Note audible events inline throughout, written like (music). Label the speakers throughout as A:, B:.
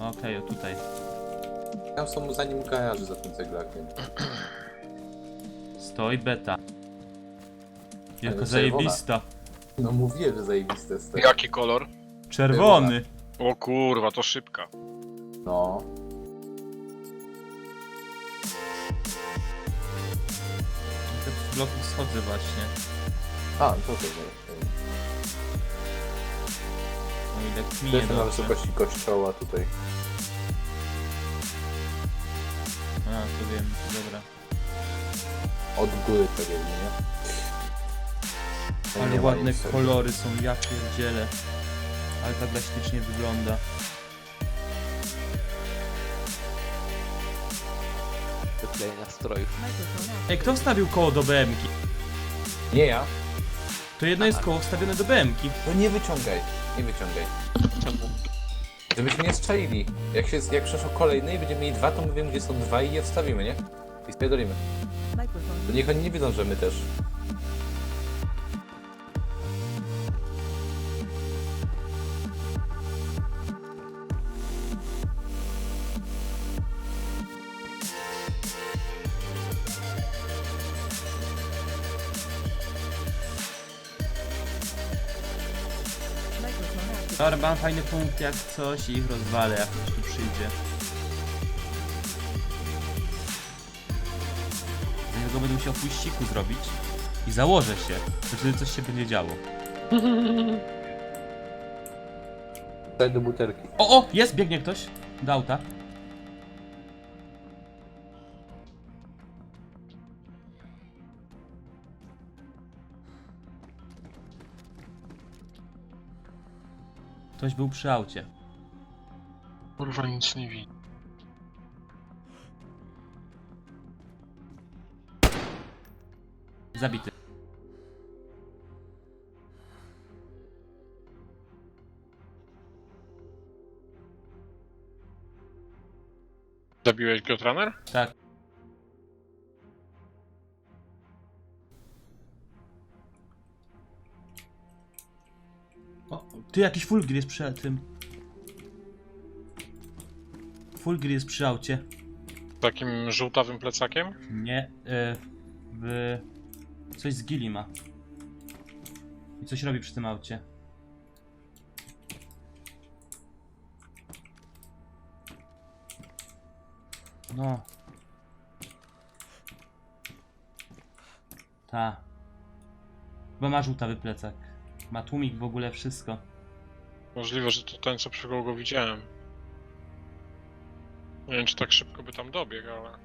A: Okej, o tutaj.
B: Tam są za nim garaże za tym ceglakiem.
A: Stoi beta. Jaka
B: czerwona.
A: zajebista.
B: No mówię, że zajebiste jest to.
C: Jaki kolor?
A: Czerwony.
C: O kurwa, to szybka.
B: No.
A: Te bloki schodzę właśnie.
B: A, to to
A: O ile
B: To
A: kminie
B: jest na
A: dobrze.
B: wysokości kościoła tutaj.
A: A, to wiem, dobra.
B: Od góry to wiemy, nie? No
A: Ale
B: nie ma
A: ładne
B: nic.
A: kolory są, ja pierdzielę. Ale tak ślicznie wygląda.
D: Wyklejenia strojów.
A: Ej, kto wstawił koło do BM-ki?
B: Nie ja.
A: To jedno jest koło wstawione do BM-ki.
B: To nie wyciągaj. Nie wyciągaj.
D: Czemu?
B: Żebyśmy nie strzelili. Jak się, jak przeszło kolejny i będziemy mieli dwa, to my wiemy gdzie są dwa i je wstawimy, nie? I spierdolimy. To niech oni nie wiedzą, że my też.
A: Dobra, mam fajny punkt jak coś i ich rozwalę, jak ktoś tu przyjdzie. Dlatego będę musiał puściku zrobić i założę się, że wtedy coś się będzie działo. (laughs)
B: Daj do butelki.
A: O, o, jest, biegnie ktoś do auta. Ktoś był przy aucie.
C: Kurwa, nic nie widzę.
A: Zabity.
C: Zabiłeś go, trener?
A: Tak. Ty jakiś fulgir jest przy tym. Fulgir jest przy aucie.
C: Takim żółtawym plecakiem?
A: Nie, y, w... Coś z gili ma. I coś robi przy tym aucie. No. Ta. Chyba ma żółtawy plecak. Ma tłumik w ogóle wszystko.
C: Możliwe, że to ten, co przy kogo go widziałem. Nie wiem, czy tak szybko by tam dobiegł, ale...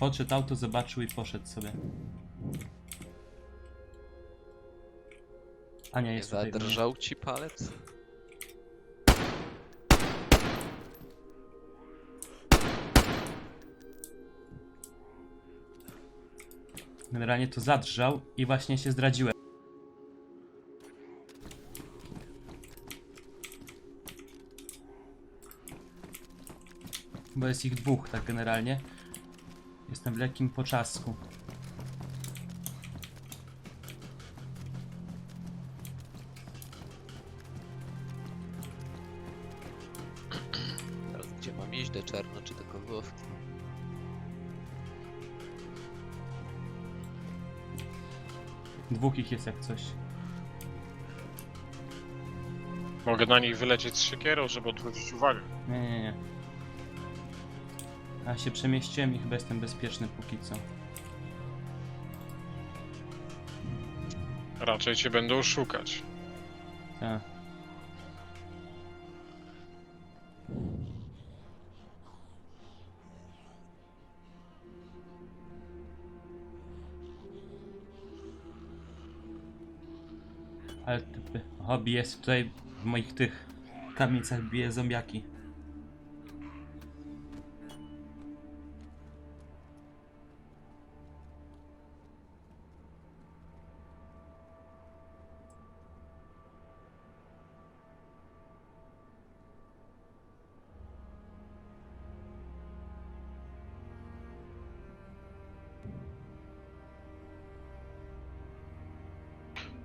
A: Podszedł auto, zobaczył i poszedł sobie. Ania
D: Nie
A: jest tutaj.
D: zadrżał ci palec?
A: Generalnie to zadrżał i właśnie się zdradziłem. Bo jest ich dwóch, tak generalnie. Jestem w lekkim poczasku. Dwóch ich jest jak coś.
C: Mogę na nich wylecieć z siekierą, żeby odwrócić uwagę.
A: Nie, nie, nie. A się przemieściłem i chyba jestem bezpieczny póki co.
C: Raczej cię będą szukać.
A: Tak. Hobby jest tutaj w moich tych kamienicach bije zombiaki.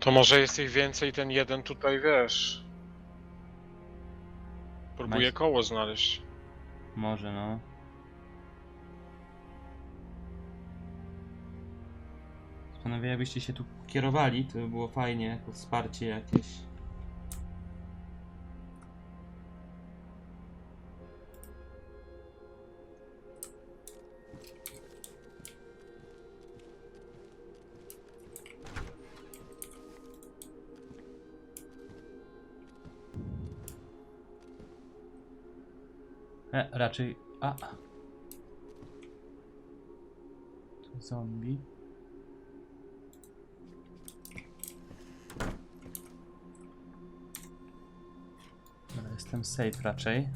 C: To może jest ich więcej, ten jeden tutaj, wiesz... Próbuję
A: Nice.
C: koło znaleźć.
A: Może no. Panowie, jakbyście się tu kierowali, to by było fajnie, jako wsparcie jakieś. E, raczej. A. Tu zombie. Dobra, jestem safe raczej.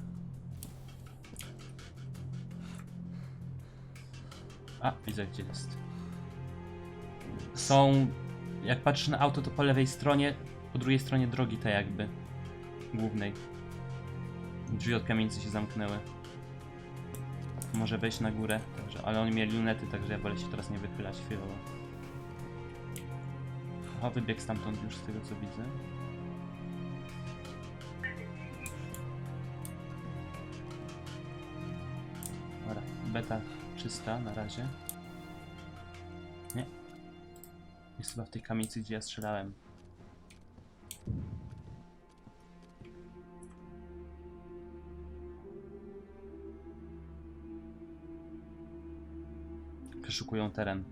A: A, widzę gdzie jest. Są. Jak patrzysz na auto, to po lewej stronie, po drugiej stronie drogi te jakby. Głównej. Drzwi od kamienicy się zamknęły. Może wejść na górę, także, ale oni mieli lunety, także ja wolę się teraz nie wychylać chwilowo. O, wybiegł stamtąd już z tego co widzę. Dobra, beta czysta na razie. Nie. Jest chyba w tej kamienicy, gdzie ja strzelałem. Przeszukują teren.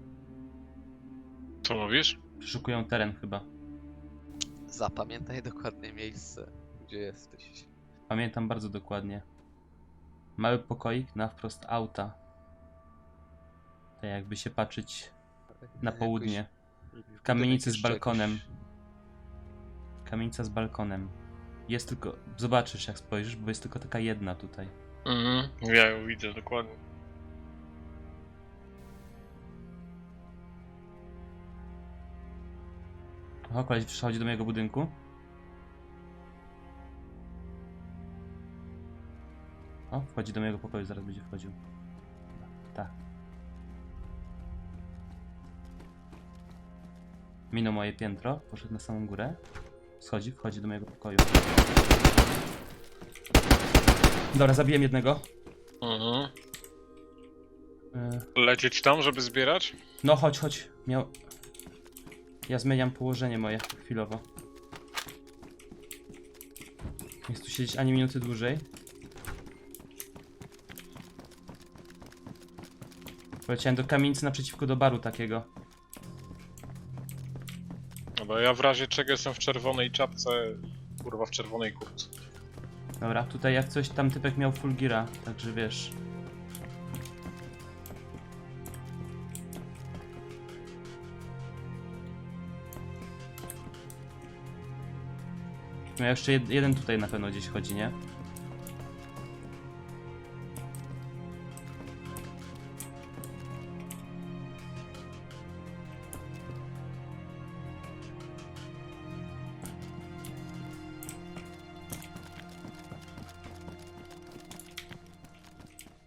C: Co mówisz?
A: Przeszukują teren chyba.
D: Zapamiętaj dokładnie miejsce, gdzie jesteś.
A: Pamiętam bardzo dokładnie. Mały pokoik na wprost auta. Tak jakby się patrzeć na południe.
D: budynek
A: Kamienicy z balkonem. Kamienica z balkonem. Jest tylko. Zobaczysz jak spojrzysz, bo jest tylko taka jedna tutaj.
C: Mhm. Ja ją widzę dokładnie.
A: O, koleś przychodzi do mojego budynku. O, wchodzi do mojego pokoju, zaraz będzie wchodził. Tak. Minął moje piętro, poszedł na samą górę. Schodzi, wchodzi do mojego pokoju. Dobra, zabiłem jednego.
C: Mhm.
A: Y,
C: Lecieć tam, żeby zbierać?
A: No chodź, chodź. Miał... Ja zmieniam położenie moje chwilowo. Nie chcę tu siedzieć ani minuty dłużej. Poleciałem do kamienicy naprzeciwko do baru takiego.
C: Dobra, ja w razie czego jestem w czerwonej czapce, kurwa w czerwonej kurtce.
A: Dobra, tutaj jak coś tam typek miał full gira, także wiesz. No jeszcze jed jeden tutaj na pewno gdzieś chodzi, nie?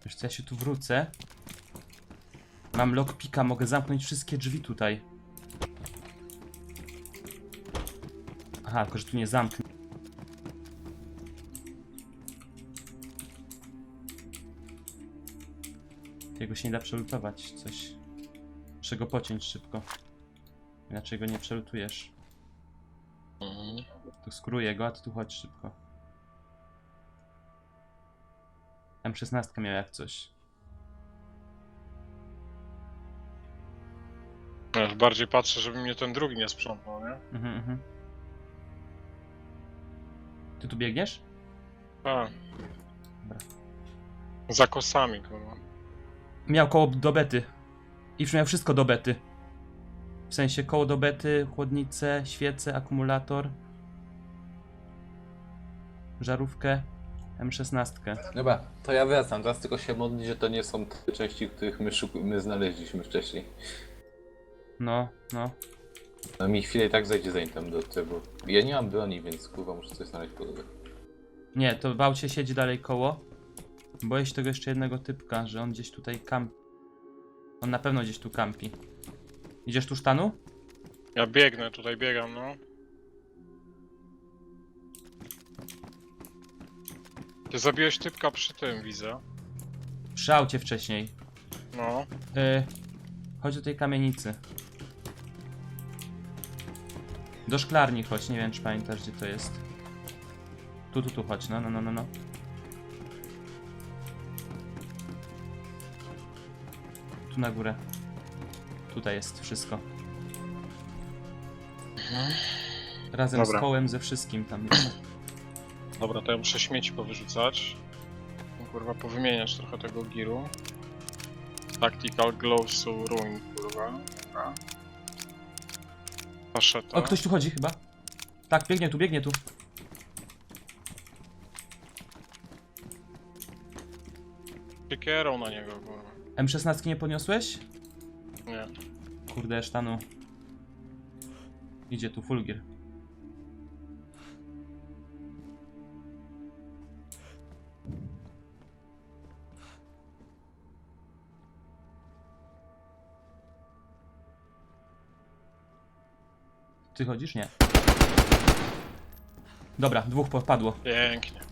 A: Wiesz co, ja się tu wrócę. Mam lockpicka, mogę zamknąć wszystkie drzwi tutaj. Aha, tylko że tu nie zamknę. Się nie da przelutować, coś. Muszę go pociąć szybko. Inaczej go nie przelutujesz.
C: Mhm.
A: To skróję go, a ty tu chodź szybko. M16 miał jak coś.
C: Ja bardziej patrzę, żeby mnie ten drugi nie sprzątnął, nie?
A: Mhm, mhm. Ty tu biegniesz?
C: A.
A: Dobra.
C: Za kosami, kurwa.
A: Miał koło do bety. I miał wszystko do bety. W sensie koło do bety, chłodnicę, świecę, akumulator. Żarówkę, M16.
B: Dobra, to ja wracam. Teraz tylko się modlić, że to nie są te części, których my, szuk- my znaleźliśmy wcześniej.
A: No, no.
B: No mi chwilę i tak zejdzie zanim tam do tego. Ja nie mam broni, więc kurwa muszę coś znaleźć po drodze.
A: Nie, to w aucie siedzi dalej koło. Boję się tego jeszcze jednego typka, że on gdzieś tutaj kampi. On na pewno gdzieś tu kampi. Idziesz tu sztanu?
C: Ja biegnę, tutaj biegam, no. Ty zabiłeś typka przy tym, widzę.
A: Przy aucie wcześniej.
C: No.
A: Y, chodź do tej kamienicy. Do szklarni chodź, nie wiem czy pamiętasz gdzie to jest. Tu, tu, tu chodź, no, no, no, no, no. Tu na górę. Tutaj jest wszystko. Razem
C: Dobra.
A: z kołem, ze wszystkim tam jest.
C: Dobra, to ja muszę śmieci powyrzucać. Kurwa, powymieniać trochę tego giru. Tactical Gloves to Ruin, kurwa. Dobra. Paszeta.
A: O, ktoś tu chodzi chyba. Tak, biegnie tu, biegnie tu.
C: Siekierą na niego, kurwa.
A: M16 nie podniosłeś?
C: Nie.
A: Kurde, sztanu. Idzie tu Fulgir. Ty chodzisz? Nie. Dobra, dwóch popadło.
C: Pięknie.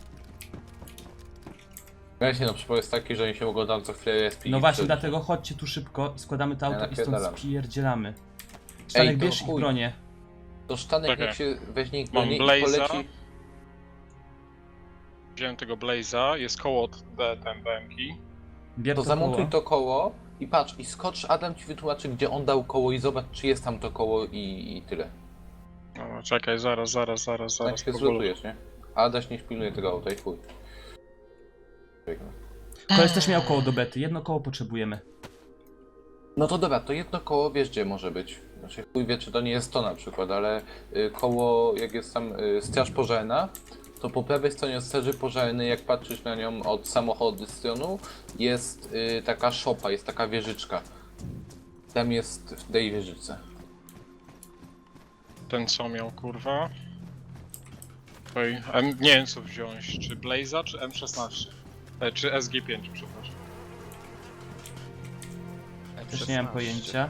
B: Wiecie, no przypał jest taki, że oni się mogą tam co chwilę respić.
A: No właśnie, dlatego chodźcie tu szybko i składamy to
B: Ja
A: auto i stąd
B: napierdalam.
A: spierdzielamy. Sztanek,
B: to
A: bierz ich
B: chuj.
A: bronię.
B: To sztanek
C: Czekaj.
B: jak się weźmie ich
C: Mam
B: broni i
C: Blaze'a.
B: poleci.
C: Wziąłem tego Blaze'a, jest koło D, ten BMki.
A: Bier
B: To
A: to
B: zamontuj
A: koło.
B: to koło i patrz, i skocz, Adam ci wytłumaczy, gdzie on dał koło i zobacz, czy jest tam to koło i, i tyle.
C: No, czekaj, zaraz, zaraz, zaraz,
B: Tak
C: zaraz.
B: się
C: powoli.
B: zlutujesz, nie? A Adaś nie pilnuje tego auta i chuj. Biegnę.
A: Koleś też miał koło do bety. Jedno koło potrzebujemy.
B: No to dobra, to jedno koło wiesz gdzie może być. Znaczy chuj wie czy to nie jest to na przykład, ale y, koło jak jest tam y, straż pożarna, to po prawej stronie straży pożarnej jak patrzysz na nią od samochodu stronu jest y, taka szopa, jest taka wieżyczka. Tam jest w tej wieżyczce.
C: Ten co miał, kurwa. Oj, M, nie wiem co wziąć, czy Blaze'a, czy M16. E, czy SG5, przepraszam.
A: Też nie mam
D: M16.
A: pojęcia.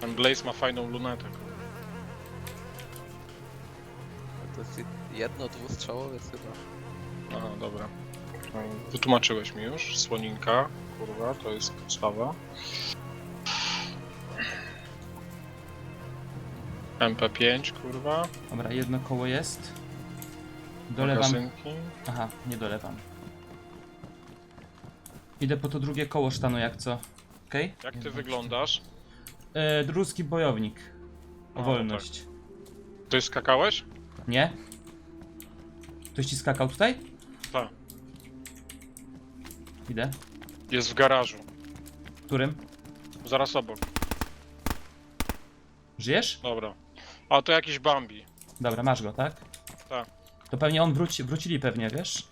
C: Ten Blaze ma fajną lunetę. kurwa.
D: To jest jedno, dwustrzałowiec chyba.
C: Aha, dobra. No, Wytłumaczyłeś mi już, słoninka, kurwa, to jest podstawa. MP5, kurwa,
A: Dobra, jedno koło jest. Dolewam.
C: magazynki.
A: Aha, nie dolewam. Idę po to drugie koło sztanu, jak co. Okej?
C: Jak ty wyglądasz?
A: E, druski bojownik. O
C: A,
A: wolność.
C: Ty skakałeś?
A: Nie? Ktoś ci skakał tutaj?
C: Tak.
A: Idę.
C: Jest w garażu,
A: Którym?
C: zaraz obok.
A: Żyjesz?
C: Dobra. A to jakiś Bambi.
A: Dobra, masz go, tak? To pewnie on wróci, wrócili pewnie, wiesz?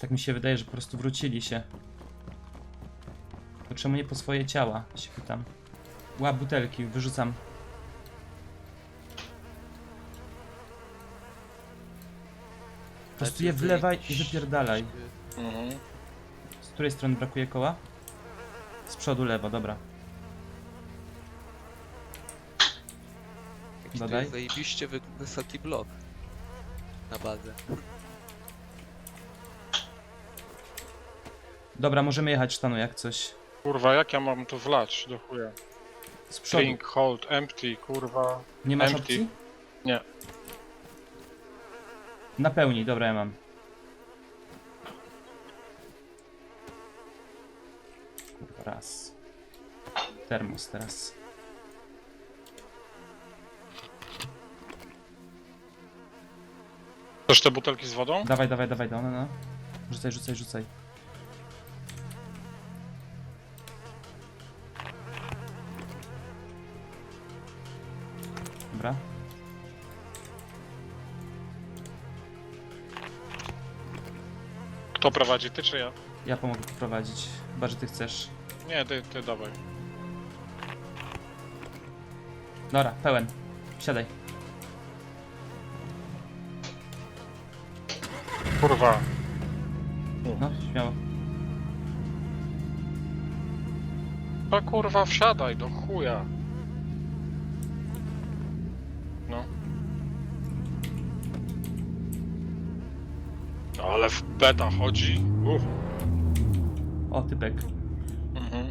A: Tak mi się wydaje, że po prostu wrócili się. To czemu nie po swoje ciała? Się pytam. Łap butelki, wyrzucam. Po prostu je wlewaj i wypierdalaj.
C: Mhm.
A: Z której strony brakuje koła? Z przodu lewo, dobra.
D: Jaki to
A: Dodaj.
D: jest zajebiście wy- wysoki blok. Na bazę.
A: Dobra, możemy jechać sztanu jak coś.
C: Kurwa, jak ja mam to wlać do chuja?
A: Z przodu.
C: Drink, hold, empty, kurwa.
A: Nie masz
C: empty.
A: opcji?
C: Nie.
A: Napełnij, dobra, ja mam. Kurwa, raz. Termos teraz.
C: Też te butelki z wodą?
A: Dawaj, dawaj, dawaj, no, no, no. Rzucaj, rzucaj, rzucaj. Dobra.
C: Kto prowadzi, ty czy ja?
A: Ja pomogę poprowadzić. Chyba, że ty chcesz.
C: Nie, ty, ty dawaj.
A: Dobra, pełen. Siadaj.
C: Kurwa.
A: No, śmiało.
C: To kurwa wsiadaj do chuja. No. Ale w beta chodzi. Uff.
A: O, typek.
C: Mhm.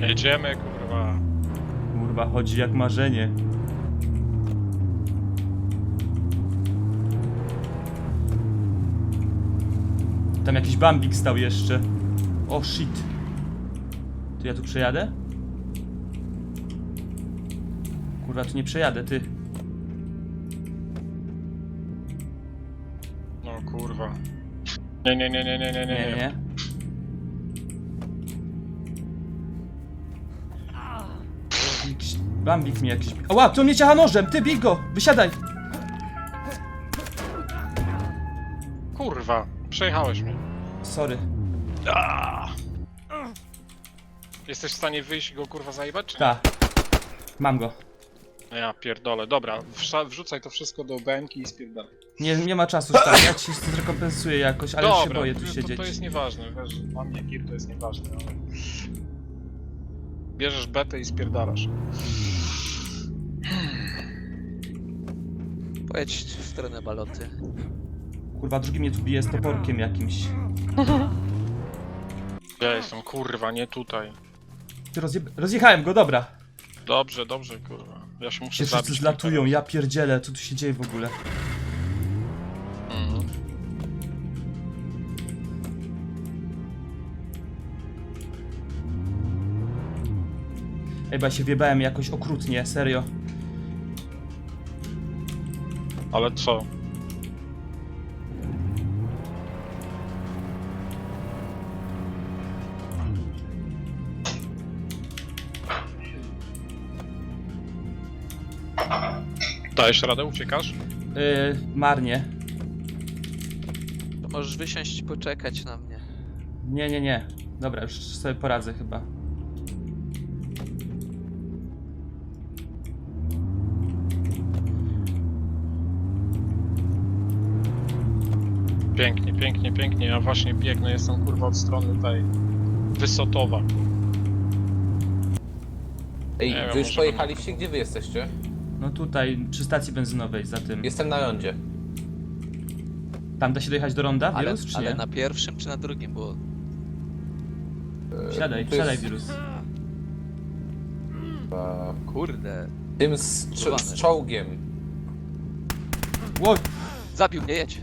C: Jedziemy kurwa.
A: Kurwa, chodzi jak marzenie. Tam jakiś bambik stał jeszcze. O shit. To ja tu przejadę? Kurwa, tu nie przejadę, ty.
C: No kurwa. Nie, nie, nie, nie, nie, nie,
A: Nie,
C: nie.
A: nie. Bambik mi jakiś... Ała, to mnie ciacha nożem, ty, bij go! Wysiadaj!
C: Kurwa, przejechałeś mnie.
A: Sorry.
C: Jesteś w stanie wyjść i go kurwa zajebać? Czy nie?
A: Ta. Mam go.
C: No ja pierdolę. Dobra, wsza- wrzucaj to wszystko do BMK i spierdolę.
A: Nie, nie ma czasu stać, ja ci zrekompensuję jakoś, ale
C: Dobra,
A: się boję tu
C: to,
A: siedzieć.
C: to jest nieważne, wiesz, dla mnie gear to jest nieważne, ale... Bierzesz betę i spierdalasz.
D: Pojedź w stronę baloty.
A: Kurwa, drugi mnie tu bije z toporkiem jakimś.
C: Ja jestem, kurwa, nie tutaj.
A: Ty rozje... rozjechałem go, dobra.
C: Dobrze, dobrze, kurwa. Ja się muszę
A: Się wszyscy
C: zabić.
A: zlatują, ja pierdzielę, co tu się dzieje w ogóle?
C: Mhm.
A: Ej, bo ja się wiebałem jakoś okrutnie, serio.
C: Ale co? Dajesz radę, uciekasz?
A: Yy, marnie.
D: To możesz wysiąść i poczekać na mnie.
A: Nie, nie, nie. Dobra, już sobie poradzę chyba.
C: Pięknie, pięknie, pięknie. Ja właśnie biegnę, jestem kurwa od strony tej Wysotowa.
B: Ej,
C: Nie wiem,
B: wy już
C: może
B: pojechaliście? Gdzie wy jesteście?
A: No tutaj, przy stacji benzynowej, za tym.
B: Jestem na rondzie.
A: Tam da się dojechać do ronda,
D: Ale,
A: wirus, czy
D: ale
A: nie?
D: na pierwszym czy na drugim, bo
A: Siadaj,
B: to
A: siadaj,
B: jest,
A: wirus.
B: e,
D: kurde.
B: Tym z, czo- z czołgiem.
A: Ło!
D: Zabił mnie, jedź.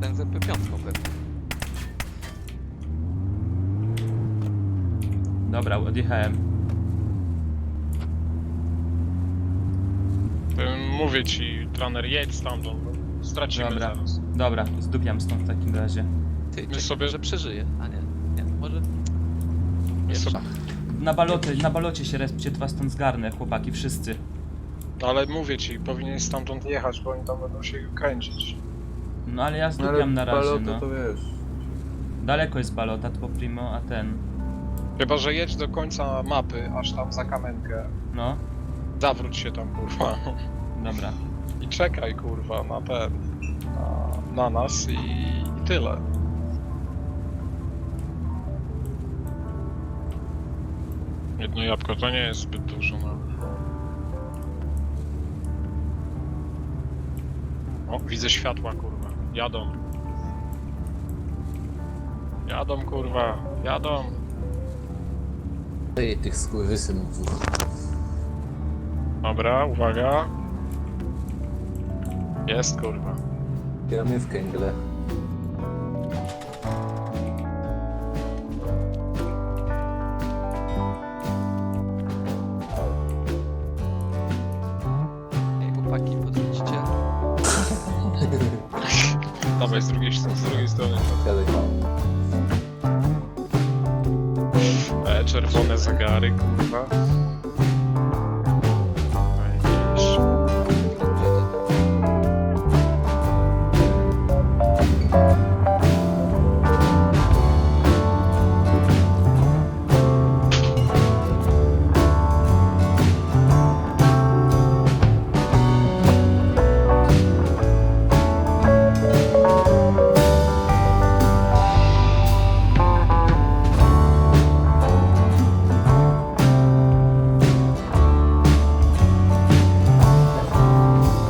D: Ten z MP5 pewnie.
A: Dobra, odjechałem.
C: Mówię ci, trener, jedź stamtąd, bo stracimy
A: Dobra.
C: zaraz.
A: Dobra, zdupiam stąd w takim razie.
D: Ty,
C: My
D: czekaj,
C: sobie-
D: może przeżyje. A nie, nie, może... Jest
C: sobie...
D: szach.
A: Na balocie, na balocie się respcie, to was stąd zgarnę, chłopaki, wszyscy.
C: Ale mówię ci, powinien stamtąd jechać, bo oni tam będą się kręcić.
A: No ale ja zdupiam na razie, no.
B: to wiesz.
A: Daleko jest balota, to po primo, a ten...
C: Chyba, że jedź do końca mapy, aż tam za kamenkę.
A: No,
C: Zawróć się tam, kurwa.
A: Dobra.
C: I czekaj, kurwa, na ten... Na, na nas i, i tyle. Jedno jabłko to nie jest zbyt dużo no. nawet. O, widzę światła, kurwa. Jadą. Jadą, kurwa. Jadą.
B: Ej, tych skurwysynów.
C: Dobra, uwaga. Jest, kurwa.
B: Gramy w kęgle.
D: Ej, chłopaki, podrzucicie. (laughs)
C: Dawaj z drugiej, z drugiej strony.
B: Siadaj.
C: E, czerwone zegary, kurwa.